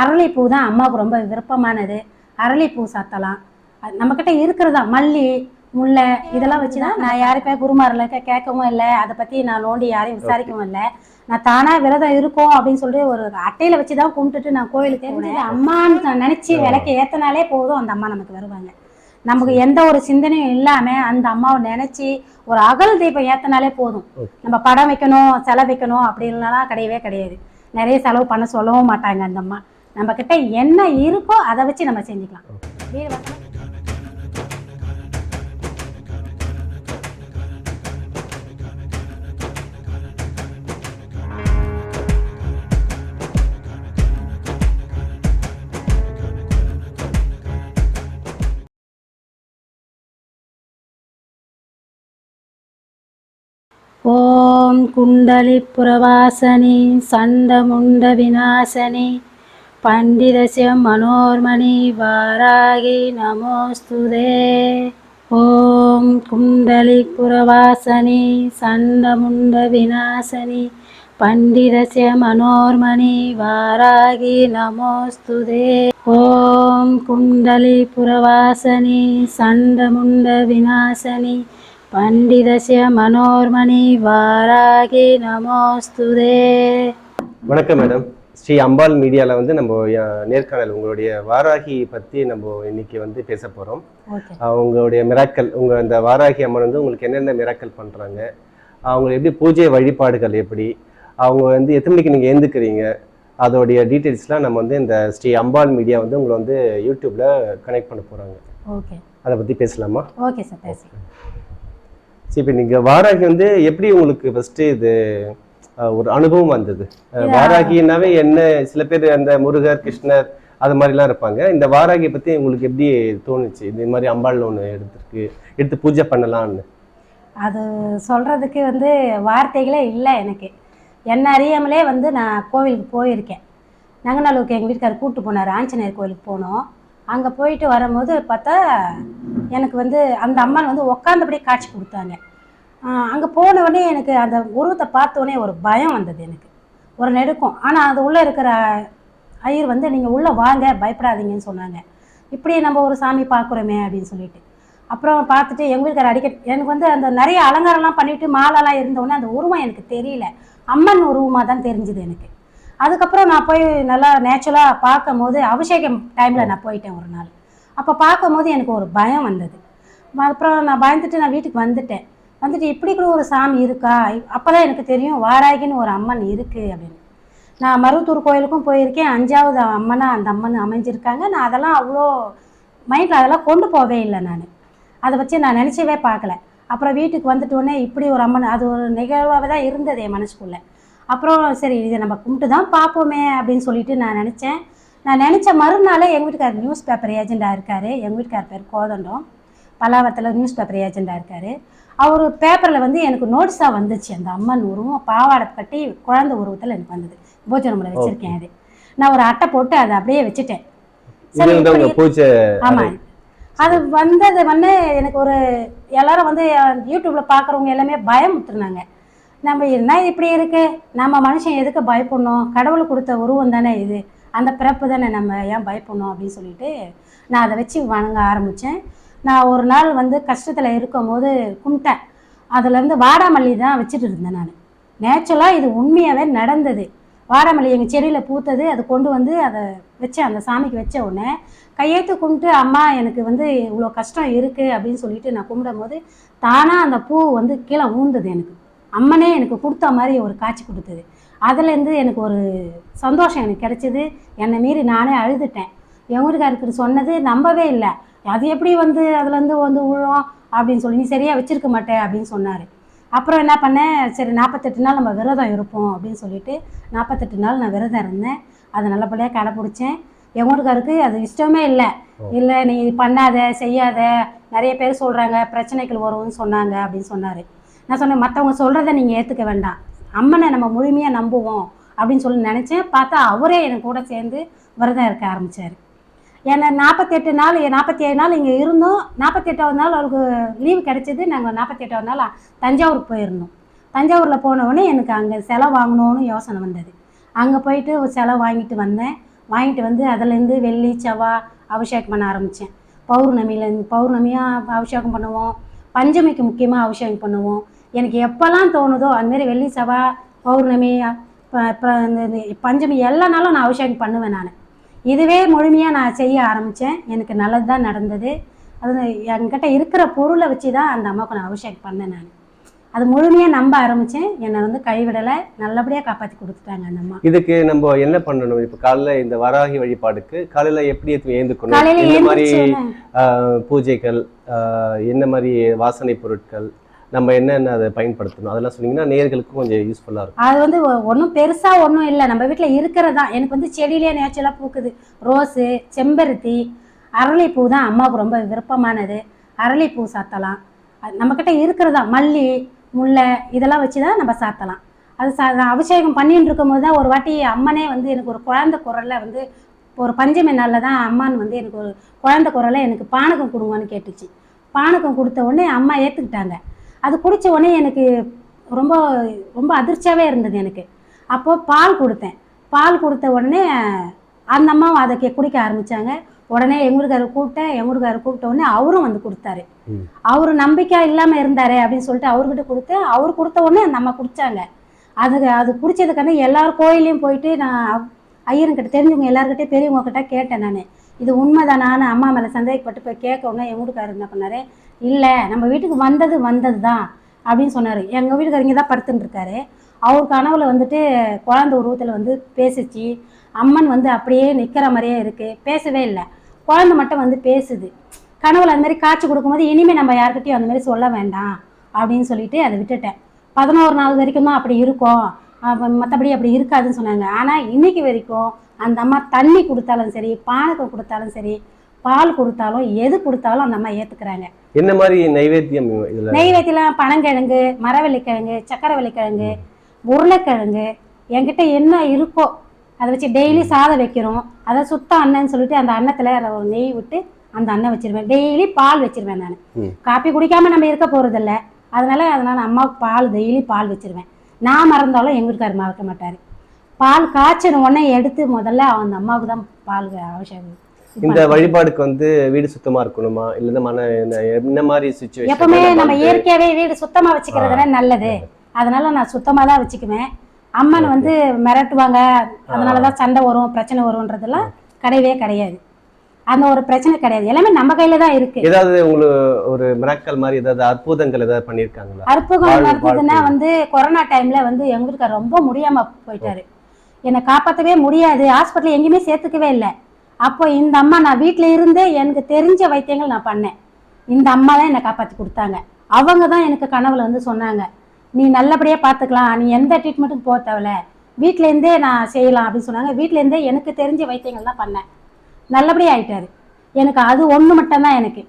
அரளிப்பூ தான் அம்மாவுக்கு ரொம்ப விருப்பமானது. அரளிப்பூ சாத்தலாம் அது நம்மக்கிட்ட இருக்கிறதா? மல்லி முல்லை இதெல்லாம் வச்சு தான் நான் யாருக்குமே குருமாரில் கேட்கவும் இல்லை. அதை பற்றி நான் நோண்டி யாரையும் விசாரிக்கவும் இல்லை. நான் தானாக விரதம் இருக்கும் அப்படின்னு சொல்லிட்டு ஒரு அட்டையில் வச்சு தான் கும்பிட்டுட்டு நான் கோயிலுக்கு போனேன். அம்மான்னு நான் நினச்சி விளக்கு ஏற்றினாலே போதும் அந்த அம்மா நமக்கு வருவாங்க. நமக்கு எந்த ஒரு சிந்தனையும் இல்லாமல் அந்த அம்மாவை நினச்சி ஒரு அகல் தீபம் ஏற்றினாலே போதும். நம்ம படம் வைக்கணும் செலவு வைக்கணும் அப்படின்லாம் கிடையவே கிடையாது. நிறைய செலவு பண்ண சொல்லவும் மாட்டாங்க அந்த அம்மா. நம்ம கிட்ட என்ன இருக்கோ அதை வச்சு நம்ம செஞ்சுக்கலாம். ஓம் குண்டலி புறவாசனி சண்டமுண்ட விநாசனி. பண்டிதசிய மனோர்மணி வாராகி நமோஸ்துதே ஓம் குண்டலி புரவாசனி சண்டமுண்ட விநாசனி பண்டிதசிய மனோர்மணி வாராகி நமோஸ்துதே ஓம் குண்டலி புரவாசனி சண்டமுண்ட விநாசனி பண்டிதசிய மனோர்மணி வாராகி நமோஸ்துதே வணக்கம் மேடம். ஸ்ரீ அம்பாள் மீடியாவில் வந்து நம்ம நேர்காணல் உங்களுடைய வாராகி பற்றி நம்ம இன்னைக்கு வந்து பேச போகிறோம் உங்களுடைய மிராக்கல் உங்கள் அந்த வாராகி அம்மன் வந்து உங்களுக்கு என்னென்ன மிராக்கல் பண்ணுறாங்க அவங்க எப்படி பூஜை வழிபாடுகள் எப்படி? அவங்க வந்து எத்தனை மணிக்கு நீங்கள் எழுந்துக்கிறீங்க அதோடைய டீட்டெயில்ஸ்லாம் நம்ம வந்து இந்த ஸ்ரீ அம்பாள் மீடியா வந்து உங்களை வந்து யூடியூப்பில் கனெக்ட் பண்ண போகிறாங்க ஓகே. அதை பற்றி பேசலாமா? ஓகே சார் பேசி சரி இப்போ நீங்கள் வாராகி வந்து எப்படி உங்களுக்கு ஃபஸ்ட்டு இது ஒரு அனுபவம் வந்தது. வாராகினாவே என்ன சில பேர் அந்த முருகர் கிருஷ்ணர் அது மாதிரிலாம் இருப்பாங்க. இந்த வாராகியை பற்றி உங்களுக்கு எப்படி தோணுச்சு? இந்த மாதிரி அம்பாள் ஒன்று எடுத்துருக்கு எடுத்து பூஜை பண்ணலாம்னு. அது சொல்கிறதுக்கு வந்து வார்த்தைகளே இல்லை எனக்கு. என்ன அறியாமலே வந்து நான் கோவிலுக்கு போயிருக்கேன். நங்கநல்லூருக்கு எங்கள் வீட்டுக்காரர் கூப்பிட்டு போனார். ஆஞ்சநேயர் கோயிலுக்கு போனோம். அங்கே போயிட்டு வரும்போது பார்த்தா எனக்கு வந்து அந்த அம்மன் வந்து உக்காந்தபடி காட்சி கொடுத்தாங்க. அங்கே போன உடனே எனக்கு அந்த உருவத்தை பார்த்தோன்னே ஒரு பயம் வந்தது எனக்கு. ஒரு நெடுக்கம் ஆனால் அது உள்ளே இருக்கிற ஐயர் வந்து நீங்கள் உள்ளே வாங்க பயப்படாதீங்கன்னு சொன்னாங்க. இப்படி நம்ம ஒரு சாமி பார்க்குறோமே அப்படின்னு சொல்லிட்டு. அப்புறம் பார்த்துட்டு எங்கள் வீட்டுக்கார அடிக்க எனக்கு வந்து அந்த நிறைய அலங்காரம்லாம் பண்ணிவிட்டு மாலைலாம் இருந்தோடனே அந்த உருவம் எனக்கு தெரியல. அம்மன் உருவமாக தான் தெரிஞ்சுது எனக்கு. அதுக்கப்புறம் நான் போய் நல்லா நேச்சுரலாக பார்க்கும் போது அபிஷேகம் டைமில் நான் போயிட்டேன் ஒரு நாள். அப்போ பார்க்கும் போது எனக்கு ஒரு பயம் வந்தது. அப்புறம் நான் பயந்துட்டு நான் வீட்டுக்கு வந்துட்டேன். வந்துட்டு இப்படி கூட ஒரு சாமி இருக்கா? அப்போ தான் எனக்கு தெரியும் வாராகின்னு ஒரு அம்மன் இருக்குது அப்படின்னு. நான் மருவத்தூர் கோயிலுக்கும் போயிருக்கேன். அஞ்சாவது அம்மனாக அந்த அம்மன் அமைஞ்சிருக்காங்க. நான் அதெல்லாம் அவ்வளோ மைண்டில் அதெல்லாம் கொண்டு போவே இல்லை நான். அதை வச்சு நான் நினச்சவே பார்க்கல. அப்புறம் வீட்டுக்கு வந்துட்டோடனே இப்படி ஒரு அம்மன் அது ஒரு நிகழ்வாகவே தான் இருந்தது என் மனசுக்குள்ளே. அப்புறம் சரி இதை நம்ம கும்பிட்டு தான் பார்ப்போமே அப்படின்னு சொல்லிட்டு நான் நினச்சேன். நான் நினச்ச மறுநாளே எங்கள் வீட்டுக்கார் நியூஸ் பேப்பர் ஏஜெண்டாக இருக்கார். எங்கள் வீட்டுக்கார் பேர் கோதண்டம். பல்லாவரத்தில் நியூஸ் பேப்பர் ஏஜெண்டாக இருக்கார். அவர் பேப்பரில் வந்து எனக்கு நோட்ஸாக வந்துச்சு. அந்த அம்மன் உருவம் பாவாடை கட்டி குழந்தை உருவத்தில் எனக்கு வந்தது. பூஜை ரூமில் வச்சுருக்கேன் அது. நான் ஒரு அட்டை போட்டு அதை அப்படியே வச்சுட்டேன். ஆமாம் அது வந்தது வந்து எனக்கு ஒரு எல்லாரும் வந்து யூடியூப்ல பார்க்குறவங்க எல்லாமே பயமுத்துனாங்க நம்ம என்ன இப்படி இருக்கு? நம்ம மனுஷன் எதுக்கு பயப்படணும்? கடவுள் கொடுத்த உருவம் தானே இது. அந்த பிறப்பு தானே நம்ம ஏன் பயப்படணும் அப்படின்னு சொல்லிட்டு நான் அதை வச்சு வணங்க ஆரம்பித்தேன் நான் ஒரு நாள் வந்து கஷ்டத்தில் இருக்கும்போது கும்பிட்டேன். அதுலேருந்து வாடாமல்லி தான் வச்சுட்டு இருந்தேன் நான். நேச்சுரலாக இது உண்மையாகவே நடந்தது. வாடாமல்லி எங்கள் செடியில் பூத்தது அதை கொண்டு வந்து அதை வச்சேன் அந்த சாமிக்கு வச்ச உடனே கையெழுத்து கும்பிட்டு அம்மா எனக்கு வந்து இவ்வளோ கஷ்டம் இருக்குது அப்படின்னு சொல்லிட்டு நான் கும்பிடும்போது தானாக அந்த பூ வந்து கீழே ஊந்தது எனக்கு. அம்மனே எனக்கு கொடுத்த மாதிரி ஒரு காட்சி கொடுத்தது. அதுலேருந்து எனக்கு ஒரு சந்தோஷம் எனக்கு கிடைச்சிது. என்னை மீறி நானே அழுதுட்டேன். என் வீட்டுக்காரருக்கு சொன்னது நம்பவே இல்லை. அது எப்படி வந்து அதுலேருந்து வந்து விழும் அப்படின்னு சொல்லி நீ சரியாக வச்சிருக்க மாட்டே அப்படின்னு சொன்னார். அப்புறம் என்ன பண்ணேன் சரி நாற்பத்தெட்டு நாள் நம்ம விரதம் இருப்போம் அப்படின்னு சொல்லிட்டு நாற்பத்தெட்டு நாள் நான் விரதம் இருந்தேன். அதை நல்லபடியாக கடைப்பிடிச்சேன் என் வீட்டுக்காருக்கு அது இஷ்டமே இல்லை. இல்லை நீ இது பண்ணாத செய்யாத. நிறைய பேர் சொல்கிறாங்க பிரச்சனைகள் வரும்னு சொன்னாங்க அப்படின்னு சொன்னார். நான் சொன்னேன் மற்றவங்க சொல்கிறத நீங்கள் ஏற்றுக்க வேண்டாம். அம்மனை நம்ம முழுமையாக நம்புவோம் அப்படின்னு சொல்லி நினச்சேன் பார்த்தா அவரே எனக்கு கூட சேர்ந்து விரதம் இருக்க ஆரம்பித்தார் ஏன்னா நாற்பத்தெட்டு நாள் நாற்பத்தி ஏழு நாள் இங்கே இருந்தோம். நாற்பத்தெட்டாவது நாள் அவளுக்கு லீவு கிடைச்சிது. நாங்கள் நாற்பத்தெட்டாவது நாள் தஞ்சாவூருக்கு போயிருந்தோம். தஞ்சாவூரில் போனவுடனே எனக்கு அங்கே செலவு வாங்கணும்னு யோசனை வந்தது. அங்கே போயிட்டு ஒரு செலவு வாங்கிட்டு வந்தேன். வாங்கிட்டு வந்து அதுலேருந்து வெள்ளி செவ்வாய் அபிஷேகம் பண்ண ஆரம்பித்தேன் பௌர்ணமியிலேருந்து பௌர்ணமியாக அபிஷேகம் பண்ணுவோம். பஞ்சமிக்கு முக்கியமாக அபிஷேகம் பண்ணுவோம். எனக்கு எப்போல்லாம் தோணுதோ அதுமாரி வெள்ளி செவ்வாய் பௌர்ணமி இப்போ இந்த பஞ்சமி எல்லா நாளும் நான் அபிஷேகம் பண்ணுவேன் நான். இதுவே முழுமையாக நான் செய்ய ஆரம்பித்தேன் எனக்கு நல்லது தான் நடந்தது. அது என்கிட்ட இருக்கிற பொருளை வச்சு தான் அந்த அம்மாவுக்கு நான் அபிஷேகம் பண்ணேன் நான். அது முழுமையாக நம்ப ஆரம்பித்தேன் என்னை வந்து கைவிடலை. நல்லபடியாக காப்பாற்றி கொடுத்துட்டாங்க அந்த அம்மா. இதுக்கு நம்ம என்ன பண்ணணும்? இப்ப காலைல இந்த வராகி வழிபாடுக்கு காலையில எப்படி ஏந்துக்கணும்? என்ன மாதிரி பூஜைகள் என்ன மாதிரி வாசனை பொருட்கள் நம்ம என்னென்ன அதை பயன்படுத்தணும்? அதெல்லாம் சொன்னீங்கன்னா நேர்களுக்கும் கொஞ்சம் யூஸ்ஃபுல்லாக இருக்கும். அது வந்து ஒன்றும் பெருசாக ஒன்றும் இல்லை. நம்ம வீட்டில் இருக்கிறதா எனக்கு வந்து செடியிலே நேச்சுரலாக பூக்குது. ரோஸு செம்பருத்தி அரளிப்பூ தான் அம்மாவுக்கு ரொம்ப விருப்பமானது. அரளிப்பூ சாத்தலாம். அது நம்மக்கிட்ட இருக்கிறதா மல்லி முல்லை இதெல்லாம் வச்சு தான் நம்ம சாத்தலாம். அது சா நான் அபிஷேகம் பண்ணிட்டு இருக்கும்போது தான் ஒரு வாட்டி அம்மனே வந்து எனக்கு ஒரு குழந்த குரலில் வந்து ஒரு பஞ்சமி நாளில் தான் அம்மான் வந்து எனக்கு ஒரு குழந்த குரலில் எனக்கு பானகம் கொடுங்கன்னு கேட்டுச்சு. பானகம் கொடுத்த உடனே அம்மா ஏற்றுக்கிட்டாங்க அது குடித்த உடனே எனக்கு ரொம்ப ரொம்ப அதிர்ச்சியாகவே இருந்தது எனக்கு. அப்போது பால் கொடுத்தேன். பால் கொடுத்த உடனே அந்த அம்மாவும் அதை குடிக்க ஆரம்பித்தாங்க உடனே வீட்டுக்காரர் கூப்பிட்டேன். எங்கள் வீட்டுக்காரர் கூப்பிட்ட உடனே அவரும் வந்து கொடுத்தாரு. அவர் நம்பிக்கை இல்லாமல் இருந்தாரு அப்படின்னு சொல்லிட்டு அவர்கிட்ட கொடுத்தேன் அவர் கொடுத்த உடனே அந்த அம்மா குடித்தாங்க அது அது குடிச்சதுக்கான எல்லார் கோயிலையும் போயிட்டு நான் ஐயருங்கிட்ட தெரிஞ்சவங்க எல்லாருக்கிட்டே பெரியவங்க கிட்ட கேட்டேன் நான். இது உண்மைதானான்னு அம்மா மேலே சந்தேகப்பட்டு போய் கேட்க எங்கள் வீட்டுக்காரர் என்ன பண்ணாரு? இல்லை நம்ம வீட்டுக்கு வந்தது வந்தது தான் அப்படின்னு சொன்னார். எங்கள் வீட்டுக்காரர் இங்கே தான் படுத்துன்னு இருக்காரு. அவர் கனவுல வந்துட்டு குழந்தை உருவத்தில் வந்து பேசிச்சு. அம்மன் வந்து அப்படியே நிற்கிற மாதிரியே இருக்குது பேசவே இல்லை. குழந்தை மட்டும் வந்து பேசுது. கனவுல அந்த மாதிரி காட்சி கொடுக்கும்போது இனிமேல் நம்ம யார்கிட்டயும் அந்த மாதிரி சொல்ல வேண்டாம் அப்படின்னு சொல்லிட்டு அதை விட்டுட்டேன். பதினோரு நாள் வரைக்கும் தான் அப்படி இருக்கும். மற்றபடி அப்படி இருக்காதுன்னு சொன்னாங்க. ஆனால் இன்னைக்கு வரைக்கும் அந்த அம்மா தண்ணி கொடுத்தாலும் சரி பானகம் கொடுத்தாலும் சரி பால் கொடுத்தாலும் எது கொடுத்தாலும் அந்த அம்மா ஏற்றுக்கிறாங்க என்ன மாதிரி நைவேத்தியம் இதுல? நெய்வேத்திலாம் பனங்கிழங்கு மரவள்ளிக்கிழங்கு சக்கரவள்ளிக்கிழங்கு உருளைக்கிழங்கு என்கிட்ட என்ன இருக்கோ அதை வச்சு டெய்லி சாதம் வைக்கிறோம். அதை சுத்த அன்னன்னு சொல்லிட்டு அந்த அன்னத்தில் நெய் விட்டு அந்த அன்னம் வச்சிருவேன். டெய்லி பால் வச்சிருவேன் நான். காப்பி குடிக்காம நம்ம இருக்க போறதில்ல. அதனால அதனால அம்மாவுக்கு பால் டெய்லி பால் வச்சிருவேன். நான் மறந்தாலும் எங்க வீட்டுக்காரர் மறக்க மாட்டாரு. பால் காய்ச்சின உடனே எடுத்து முதல்ல அந்த அம்மாவுக்கு தான் பால் அவசியம். இந்த வழிபாடுக்கு வந்து வீடு சுத்தமா இருக்கணுமா? இல்ல மன என்ன- மாதிரி எப்பவுமே நம்ம சுச்சுவேஷன் இயற்கையாவே வீடு சுத்தமா வச்சுக்கிறதுல நல்லது. அதனால நான் சுத்தமா தான் வச்சுக்குவேன். அம்மன் வந்து மிரட்டுவாங்க. அதனாலதான் சண்டை வரும் பிரச்சனை வரும்ன்றதெல்லாம் கிடையவே கிடையாது. அந்த ஒரு பிரச்சனை கிடையாது. எல்லாமே நம்ம கையில தான் இருக்கு. ஏதாவது உங்களுக்கு ஒரு மிராக்கல் மாதிரி ஏதாவது அற்புதங்கள் ஏதாவது பண்ணிருக்காங்களா அற்புதம் நடந்ததுன்னா. வந்து கொரோனா டைம்ல வந்து எங்க வீட்டுக்காரர் ரொம்ப முடியாம போயிட்டாரு. என்னை காப்பாற்றவே முடியாது. ஹாஸ்பிட்டல் எங்கேயுமே சேர்த்துக்கவே இல்லை. அப்போ இந்த அம்மா நான் வீட்டில் இருந்தே எனக்கு தெரிஞ்ச வைத்தியங்கள் நான் பண்ணேன். இந்த அம்மா தான் என்னை காப்பாற்றி கொடுத்தாங்க. அவங்க தான் எனக்கு கனவுல வந்து சொன்னாங்க. நீ நல்லபடியாக பார்த்துக்கலாம். நீ எந்த ட்ரீட்மெண்ட்டுக்கும் போக தேவையில்ல. வீட்டிலேருந்தே நான் செய்யலாம் அப்படின்னு சொன்னாங்க. வீட்டிலேருந்தே எனக்கு தெரிஞ்ச வைத்தியங்கள் தான் பண்ணேன். நல்லபடியாக ஆயிட்டாரு. எனக்கு அது ஒன்று மட்டும்தான் எனக்கு.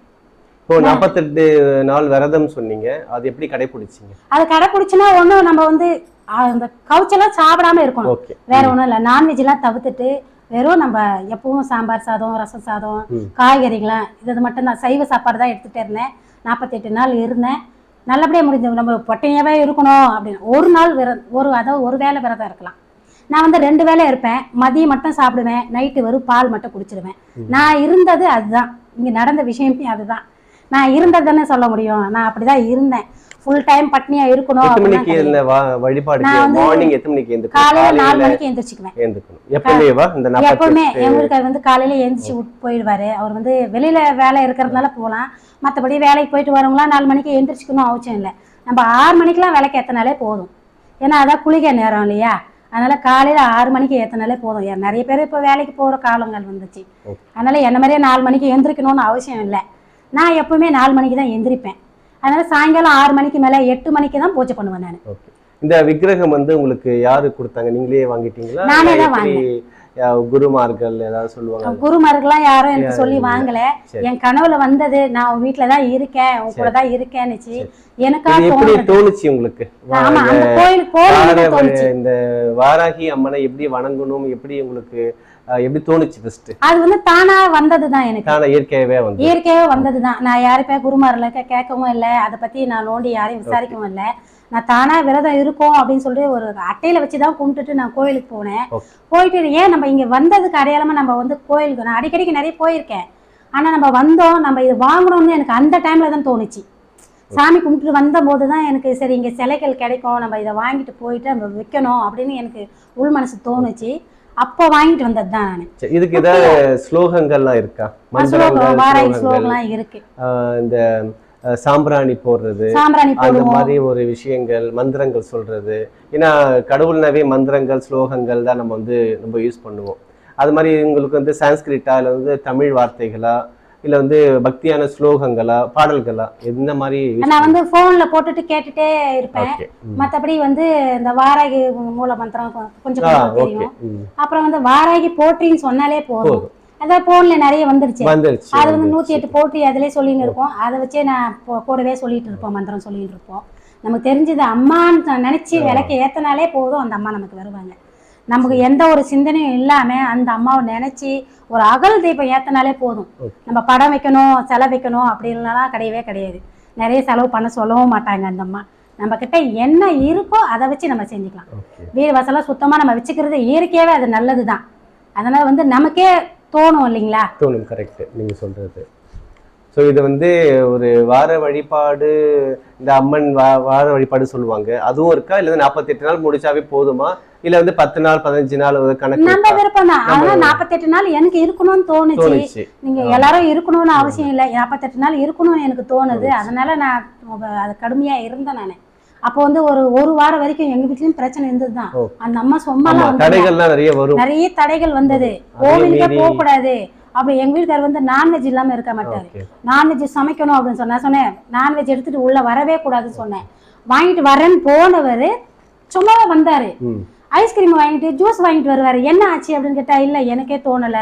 இப்போ நாற்பத்தெட்டு நாள் விரதம் சொன்னீங்க. அது எப்படி கடைபிடிச்சீங்க அது கடைப்பிடிச்சுன்னா ஒன்றும் நம்ம வந்து அந்த கவுச்செல்லாம் சாப்பிடாம இருக்கணும். வேற ஒன்றும் இல்லை. நான்வெஜ்லாம் தவிர்த்துட்டு வெறும் நம்ம எப்பவும் சாம்பார் சாதம் ரசம் சாதம் ம். காய்கறிகளாம் இது மட்டும்தான் சைவ சாப்பாடு தான் எடுத்துகிட்டே இருந்தேன். நாற்பத்தெட்டு நாள் இருந்தேன். நல்லபடியாக முடிஞ்சது நம்ம பட்டினியாவே இருக்கணும் அப்படின்னு. ஒரு நாள் விர ஒரு அதாவது ஒரு வேளை விரதம் இருக்கலாம். நான் வந்து ரெண்டு வேளை இருப்பேன். மதியம் மட்டும் சாப்பிடுவேன். நைட்டு வெறும் பால் மட்டும் குடிச்சிடுவேன் நான் இருந்தது அதுதான். இங்கே நடந்த விஷயமே அதுதான். நான் இருந்தது தானே சொல்ல முடியும். நான் அப்படிதான் இருந்தேன். ஃபுல் டைம் பட்னியா இருக்கணும் எத்தனை மணிக்கு. இந்த வா- வழிபாடுக்கு நான் வந்து மார்னிங் எத்தனை மணிக்கு எந்திரிக்கணும் காலையில நாலு காலையில மணிக்கு எந்திரிச்சுக்குவேன். எழுந்துக்கணும் எப்பவுமேவா இந்த எப்பவுமே நாற்பத்தி எங்க வீட்டுக்காரர் வந்து காலையில எந்திரிச்சு போயிடுவாரு. அவர் வந்து வெளியில வேலை இருக்கிறதுனால போகலாம். மற்றபடி வேலைக்கு போயிட்டு வரவங்களாம் நாலு மணிக்கு எந்திரிச்சுக்கணும் அவசியம் இல்லை. நம்ம ஆறு மணிக்கெல்லாம் விளக்கு ஏற்றினாலே போதும். ஏன்னா அதான் குளிக்க நேரம் இல்லையா? அதனால காலையில ஆறு மணிக்கு ஏற்றினாலே போதும். நிறைய பேர் இப்போ வேலைக்கு போகிற காலங்கள் வந்துச்சு. அதனால என்ன மாதிரியே நாலு மணிக்கு எந்திரிக்கணும்னு அவசியம் இல்லை. நான் எப்பவுமே நாலு மணிக்கு தான் எந்திரிப்பேன். அதனால சாயங்காலம் ஆறு மணிக்கு மேலே எட்டு மணிக்கு தான் பூஜை பண்ணுவேன் நான். இந்த விக்கிரகம் வந்து உங்களுக்கு யாரு கொடுத்தாங்க? நீங்களே வாங்கிட்டீங்களா? நானே தான் அஹ், குருமார்கள் ஏதாவது சொல்லுவாங்க? குருமார்கள்லாம் யாரும் எனக்கு சொல்லி. வாங்கல. என் கனவுல வந்தது நான் உன் வீட்டுல தான் இருக்கேன் உன் கூட தான் இருக்கேன்னுச்சு. எனக்கா எப்படி தோணுச்சு உங்களுக்கு? இந்த தான் வாராகி அம்மனை எப்படி வணங்கணும் எப்படி உங்களுக்கு எப்படி தோணுச்சு ஃபர்ஸ்ட் அது வந்து தானா வந்ததுதான் எனக்கு. தான இயற்கையாவே வந்து இயற்கையாவே வந்ததுதான் நான் யாருப்பே குருமாரில் கேட்கவும் இல்லை. அதை பத்தி நான் நோண்டி யாரையும் விசாரிக்கவும் இல்லை. நான் தானா விரதம் இருக்கோம் அப்படின்னு சொல்லிட்டு ஒரு அட்டையில வச்சு தான் கும்பிட்டுட்டு நான் கோயிலுக்கு போனேன். போயிட்டு ஏன் நம்ம இங்க வந்ததுக்கு அடையாளமா நம்ம வந்து கோயிலுக்கு நான் அடிக்கடிக்கு நிறைய போயிருக்கேன். ஆனா நம்ம வந்தோம் நம்ம இது வாங்கணும்னு எனக்கு அந்த டைம்ல தான் தோணுச்சு. சாமி கும்பிட்டு வந்த போது தான் எனக்கு சரி இங்க சிலைகள் கிடைக்கும் நம்ம இதை வாங்கிட்டு போயிட்டு நம்ம வைக்கணும் அப்படின்னு எனக்கு உள் மனசு தோணுச்சு. அப்போ வாங்கிட்டு வந்தது தான் நான் இதுக்கு ஏதாவது ஸ்லோகங்கள்லாம் இருக்கா? ஸ்லோகம் ஸ்லோகங்கள். ஸ்லோகம்லாம் இருக்கு. இந்த சாம்பிராணி போடுறது அந்த மாதிரி ஒரு விஷயங்கள் மந்திரங்கள் சொல்றது. ஏன்னா கடவுள்னாவே மந்திரங்கள் ஸ்லோகங்கள் தான் நம்ம வந்து ரொம்ப யூஸ் பண்ணுவோம். அது மாதிரி உங்களுக்கு வந்து சான்ஸ்கிரிட்டா இல்லை வந்து தமிழ் வார்த்தைகளா இல்லை வந்து பக்தியான ஸ்லோகங்களா பாடல்களா எந்த மாதிரி நான் வந்து போன்ல போட்டுட்டு கேட்டுட்டே இருப்பேன். மத்தபடி வந்து இந்த வாராகி மூல மந்திரம் கொஞ்சம் தெரியும். அப்புறம் வந்து வாராகி போற்றின்னு சொன்னாலே போதும். அதான் போன்ல நிறைய வந்துருச்சு. வந்துருச்சு அது வந்து நூத்தி. எட்டு போற்றி அதிலே சொல்லின்னு இருப்போம். அதை வச்சே நான் கூடவே சொல்லிட்டு இருப்போம் மந்திரம் சொல்லிட்டு இருப்போம். நமக்கு தெரிஞ்சது அம்மான்னு நினைச்சு விளக்க ஏத்தனாலே போதும் அந்த அம்மா நமக்கு வருவாங்க. நமக்கு எந்த ஒரு சிந்தனையும் இல்லாம அந்த அம்மாவை நினைச்சு ஒரு அகல் தீபம் ஏத்தனாலே போதும். நம்ம படம் வைக்கணும் செலவு வைக்கணும் அப்படின்லாம் கிடையவே கிடையாது. நிறைய செலவு பண்ண சொல்லவும் மாட்டாங்க அந்த அம்மா. நம்ம கிட்ட என்ன இருக்கோ அதை வச்சு நம்ம செஞ்சுக்கலாம். வீடு வாசலாம் சுத்தமா நம்ம வச்சுக்கிறது இயற்கையாவே அது நல்லதுதான். அதனால வந்து நமக்கே தோணும் இல்லைங்களா? தோணும் கரெக்ட் நீங்க சொல்றது. ஸோ இது வந்து ஒரு வார வழிபாடு இந்த அம்மன் வா வார வழிபாடு சொல்லுவாங்க. அதுவும் இருக்கா? இல்லை நாற்பத்தெட்டு நாள் முடிச்சாவே போதுமா? இல்லை வந்து பத்து நாள் பதினஞ்சு நாள் ஒரு கணக்கு நம்ம? விருப்பம் தான். ஆனா நாற்பத்தெட்டு நாள் எனக்கு இருக்கணும்னு தோணுச்சு. தோணுச்சு. நீங்க எல்லாரும் இருக்கணும்னு அவசியம் இல்லை. நாற்பத்தெட்டு நாள் இருக்கணும்னு எனக்கு தோணுது. அதனால நான் அது கடுமையா இருந்தேன் நான். அப்போ வந்து ஒரு ஒரு வாரம் வரைக்கும் எங்க வீட்லயும் பிரச்சனை இருந்ததுதான். ஓ. அந்த அம்மா சொம்மாலாம் நிறைய வரும். நிறைய தடைகள் வந்தது. கோவிலுக்கே போக கூடாது அப்படி எங்க வீட்டுக்காரர் வந்து நான்வெஜ் இல்லாம இருக்க மாட்டாரு. நான்வெஜ் சமைக்கணும் அப்படின்னு சொன்னா சொன்னேன் நான்வெஜ் எடுத்துட்டு உள்ள வரவே கூடாதுன்னு சொன்னேன். வாங்கிட்டு வரேன்னு போனவர் சும்மாவே வந்தாரு. ஐஸ்கிரீம் வாங்கிட்டு ஜூஸ் வாங்கிட்டு வருவாரு. என்ன ஆச்சு அப்படின்னு கேட்டா இல்ல எனக்கே தோணல.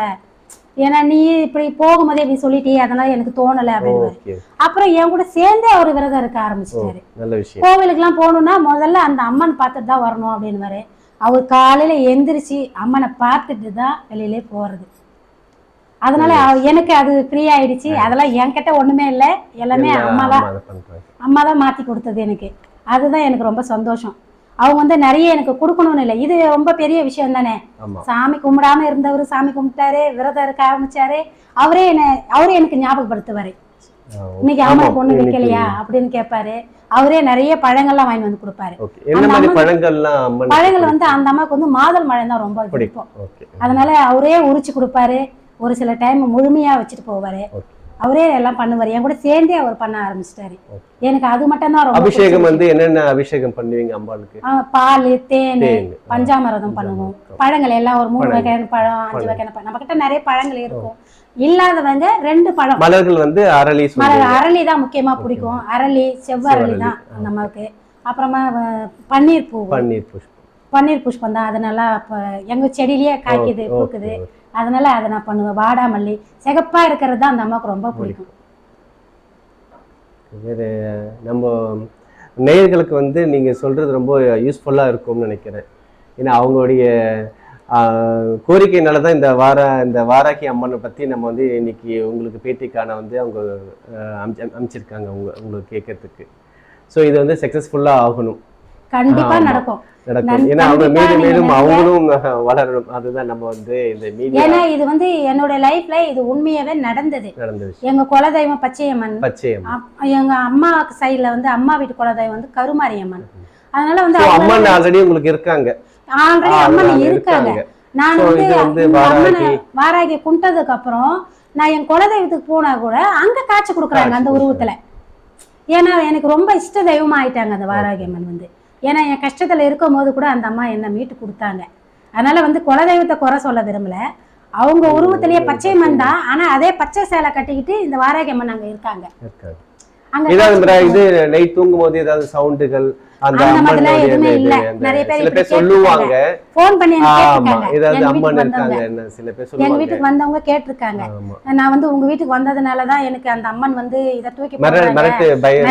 ஏன்னா நீ இப்படி போகும்போதே இப்படி சொல்லிட்டே அதனால எனக்கு தோணல அப்படின்னு. அப்புறம் என் கூட சேர்ந்தே அவர் விரதம் இருக்க ஆரம்பிச்சிட்டாரு. விஷயம். கோவிலுக்குலாம் போகணும்னா முதல்ல அந்த அம்மன் பார்த்துட்டு தான் வரணும் அப்படின்னு அவர் காலையில எந்திரிச்சு அம்மனை பார்த்துட்டு தான் வெளியிலே போறது. அதனால எனக்கு அது ஃப்ரீ ஆயிடுச்சு. அதெல்லாம் என்கிட்ட ஒண்ணுமே இல்லை. எல்லாமே எல்லாம் அம்மா தான் அம்மா தான் மாற்றி கொடுத்தது எனக்கு. அதுதான் எனக்கு ரொம்ப சந்தோஷம். அவங்க வந்து நிறைய எனக்கு கொடுக்கணும்னு இல்லை. இது ரொம்ப பெரிய விஷயம் தானே? சாமி கும்பிடாம இருந்தவர் சாமி கும்பிட்டாரு விரதம் இருக்க ஆரம்பிச்சாரு. அவரே என்ன அவரே எனக்கு ஞாபகப்படுத்துவாரு. இன்னைக்கு ஆமா, இன்னைக்கு- வைக்கலையா அப்படின்னு கேட்பாரு. அவரே நிறைய பழங்கள்லாம் வாங்கி வந்து கொடுப்பாரு. பழங்கள் வந்து அந்த அம்மாவுக்கு வந்து மாதல் பழம் தான் ரொம்ப பிடிக்கும். அதனால அவரே உரிச்சு கொடுப்பாரு. ஒரு சில டைம் முழுமையா வச்சுட்டு போவாரு. அவரே எல்லாம் பண்ணுவாரு. என் கூட சேர்ந்தே அவர் பண்ண ஆரம்பிச்சிட்டாரு. எனக்கு அது மட்டும் தான் ரொம்ப அபிஷேகம் வந்து என்னென்ன அபிஷேகம் பண்ணுவீங்க அம்பாளுக்கு? பால் தேன். பஞ்சாமிரதம் பண்ணுவோம். பழங்கள் எல்லாம் ஒரு மூணு. வகையான பழம் அஞ்சு. வகையான பழம். நம்ம கிட்ட நிறைய பழங்கள் இருக்கும். இல்லாதவங்க ரெண்டு பழம். மலர்கள் வந்து அரளி அரளி தான் முக்கியமா பிடிக்கும். அரளி செவ்வரளி தான் அம்மாவுக்கு அப்புறமா பன்னீர் பூ. பன்னீர் புஷ்பம். பன்னீர் புஷ்பம் தான். அது நல்லா எங்க செடியிலேயே காய்க்குது பூக்குது. அதனால அதை நான் பண்ணுவேன். வாடாமல்லி சிகப்பா இருக்கிறது தான் அந்த அம்மாவுக்கு ரொம்ப பிடிக்கும். வேறு நம்ம நேயர்களுக்கு வந்து நீங்கள் சொல்கிறது ரொம்ப யூஸ்ஃபுல்லாக இருக்கும்னு நினைக்கிறேன். ஏன்னா அவங்களுடைய கோரிக்கையினால தான் இந்த வார இந்த வாராகி அம்மனை பற்றி நம்ம வந்து இன்னைக்கு உங்களுக்கு பேட்டிக்கான வந்து அவங்க அனுப்பிச்சிருக்காங்க உங்க உங்களுக்கு கேட்கறதுக்கு. ஸோ இது வந்து சக்ஸஸ்ஃபுல்லாக ஆகணும். கண்டிப்பா. நடக்கும். ஏன்னா அவங்க கண்டிப்பா மேலும் நீங்க மேலும் நிறைய- அவங்களும் வளரணும். அதுதான் நம்ம வந்து இந்த மீடியா ஏன்னா இது வந்து என்னோட லைஃப்ல இது உண்மையாவே நடந்தது. எங்க குலதெய்வம் பச்சையம்மன். பச்சையம் அப்- எங்க அம்மா சைடுல வந்து அம்மா வீட்டு குலதெய்வம் வந்து கருமாரியம்மன். அதனால வந்து ஆல்ரெடி உங்களுக்கு இருக்காங்க. ஆல்ரெடி அம்மன் இருக்காங்க. நான் வந்து அம்மனை வாராகி. கும்பிட்டதுக்கு அப்புறம் நான் என் குலதெய்வத்துக்கு போனா கூட அங்க காட்சி கொடுக்குறாங்க அந்த உருவத்துல. ஏன்னா எனக்கு ரொம்ப இஷ்ட தெய்வமா ஆயிட்டாங்க அந்த வாராகி அம்மன் வந்து. ஏன்னா என் கஷ்டத்துல இருக்கும் போது கூட அந்த அம்மா என்ன மீட்டு கொடுத்தாங்க. அதனால வந்து குலதெய்வத்தை குறை சொல்ல விரும்பல. அவங்க உருவத்திலேயே பச்சையம்மன் தான் ஆனா அதே பச்சை சேலை கட்டிக்கிட்டு இந்த வாராகி அம்மன் அங்க இருக்காங்க. இது நைட் தூங்கும் போது ஏதாவது சவுண்டுகள் அந்த அம்மனுடைய இது- இல்ல. அந்த- நிறைய பேர் சில இப்படி பேர் சொல்லுவாங்க. ஃபோன் பண்ணி ஆமா. ஏதாவது எங்க அம்மன் வீட்டுக்கு இருக்காங்க. வந்தவங்க. என்ன? சில பேர் எங்க சொல்லுவாங்க வீட்டுக்கு வந்தவங்க கேட்டிருக்காங்க. நான் வந்து உங்க வீட்டுக்கு வந்ததுனால தான் எனக்கு அந்த அம்மன் வந்து இதை தூக்கி மிரட்டு பயம் பயம்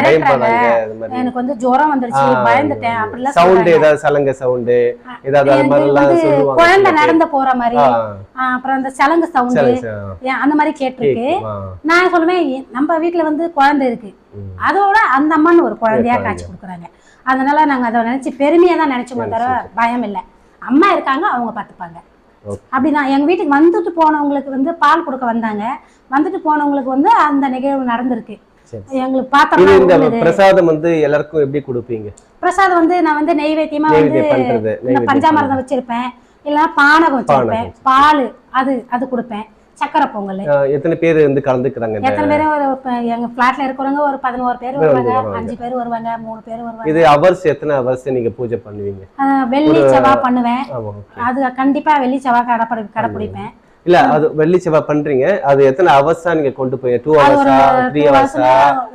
எனக்கு வந்து ஜுரம் வந்துருச்சு. பயந்துட்டேன். அப்படிலாம் சவுண்ட். ஏதாவது சலங்க சவுண்டு ஏதாவது அது எனக்கு மாதிரி எல்லாம் வந்து சொல்லுவாங்க குழந்தை. நடந்து போற மாதிரி. அப்புறம் அந்த சலங்கு சவுண்டு. அந்த மாதிரி கேட்டிருக்கு. நான் சொல்லுவேன் "எ- நம்ம வீட்ல வந்து குழந்தை இருக்கு. அதோட அந்த அம்மன் ஒரு குழந்தையா குழந்தை. காட்சி கொடுக்குறாங்க. அதனால நாங்க அதை நினைச்சு பெருமையா தான் நினைச்சோமோ தவிர பயம் இல்லை. அம்மா இருக்காங்க அவங்க பார்த்துப்பாங்க. அப்படிதான். எங்க வீட்டுக்கு வந்துட்டு போனவங்களுக்கு வந்து பால் கொடுக்க வந்தாங்க. வந்துட்டு போனவங்களுக்கு வந்து அந்த நிகழ்வு நடந்திருக்கு. எங்களுக்கு பாத்திரம் இந்த. பிரசாதம் வந்து எல்லாருக்கும் எப்படி கொடுப்பீங்க? பிரசாதம் வந்து நான் வந்து நெய்வேத்தியமா வந்து பஞ்சாமிரதம் வச்சிருப்பேன். இல்லைன்னா பானகம் வச்சிருப்பேன். பால் அது அது கொடுப்பேன். சக்கரை பொங்கல். எத்தனை பேர் வந்து கலந்துக்கிறாங்க எத்தனை இப்ப எங்க பிளாட்ல இருக்கிறவங்க ஒரு பதினோரு பேர் வருவாங்க. அஞ்சு பேர் வருவாங்க மூணு பேர் வருவாங்க. இது அவர்ஸ் எத்தனை அவர்ஸ் நீங்க பூஜை பண்ணுவீங்க? வெள்ளி செவ்வாய் பண்ணுவேன். அது கண்டிப்பா வெள்ளி செவ்வாய் கடைப்படி கடைப்பிடிப்பேன் இல்ல அது வெள்ளி செவ்வாய் பண்றீங்க. அது எத்தனை ஹவர்ஸா நீங்க கொண்டு போய் டூ ஹவர்ஸா த்ரீ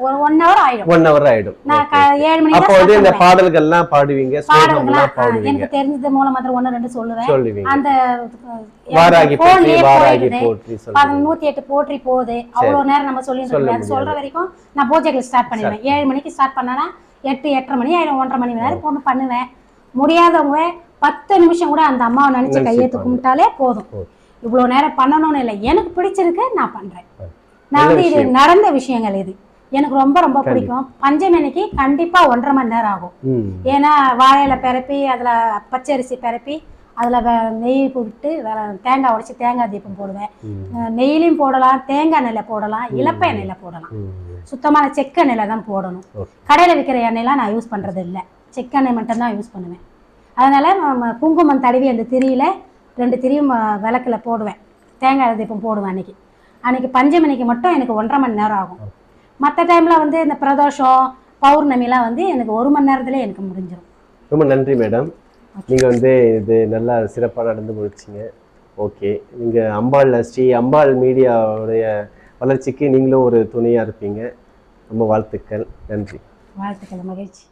ஒரு ஒன் ஹவர் ஆயிடும். ஒன் ஹவர் ஆயிடும். அப்போ வந்து இந்த. பாடல்கள்லாம் பாடுவீங்க ஸ்லோகம்லாம் பாடுவீங்க. எனக்கு தெரிஞ்சது மூல மந்திரம் ஒண்ணு ரெண்டு சொல்லுவேன். சொல்லுவீங்க. அந்த வாராகி போற்றி வாராகி. போற்றி நூத்தி எட்டு போற்றி போகுது. அவ்வளவு நேரம் நம்ம சொல்ல சொல்ற வரைக்கும் நான் பூஜைகள் ஸ்டார்ட் பண்ணிடுவேன். ஏழு மணிக்கு ஸ்டார்ட் பண்ணனா எட்டு எட்டரை மணி ஆயிடும் ஒன்றரை மணி நேரம் பொண்ணு பண்ணுவேன். முடியாதவங்க பத்து நிமிஷம் கூட அந்த அம்மாவை நினைச்சு நினைச்சு கையெழுத்து கும்பிட்டாலே போதும். போதும். இவ்வளவு நேரம் பண்ணணும்னு இல்லை. எனக்கு பிடிச்சிருக்கு நான் பண்றேன். நல்ல நான் வந்து இது. நடந்த விஷயங்கள் இது. எனக்கு ரொம்ப ரொம்ப பிடிக்கும். பஞ்சமி அன்னைக்கு கண்டிப்பா ஒன்றரை மணி நேரம் ஆகும். ஏன்னா வாழையில பிறப்பி அதில் பச்சரிசி பிறப்பி அதில் நெய் வேற- தேங்காய் உடைச்சி தேங்காய் தீபம் போடுவேன். ம், அஹ் நெய்யிலையும் போடலாம் தேங்காய் எண்ணெயில் போடலாம் இலப்ப எண்ணெயில் போடலாம். சுத்தமான செக்கு எண்ணெயில் தான் போடணும். கடையில் விற்கிற எண்ணெய்லாம் நான் யூஸ் பண்ணுறது இல்லை செக்கு எண்ணெய் மட்டும்தான் யூஸ் பண்ணுவேன். அதனால் குங்குமம் தடவி அந்த திரியில் ரெண்டு திரியும் விளக்குல போடுவேன். தேங்காய் தீபம் போடுவேன் அன்னைக்கு. அன்னைக்கு பஞ்சமணிக்கு மட்டும் எனக்கு ஒன்றரை மணி நேரம் ஆகும். மற்ற டைமில் வந்து இந்த பிரதோஷம் பௌர்ணமிலாம் வந்து எனக்கு ஒரு மணி நேரத்துல எனக்கு முடிஞ்சிடும் ரொம்ப நன்றி மேடம். நீங்க வந்து இது நல்லா சிறப்பா நடந்து முடிச்சிங்க. ஓகே. நீங்க அம்பாள் ஸ்ரீ அம்பாள் மீடியாவுடைய வளர்ச்சிக்கு நீங்களும் ஒரு துணையா இருப்பீங்க. ரொம்ப வாழ்த்துக்கள். நன்றி. வாழ்த்துக்கள். மகிழ்ச்சி.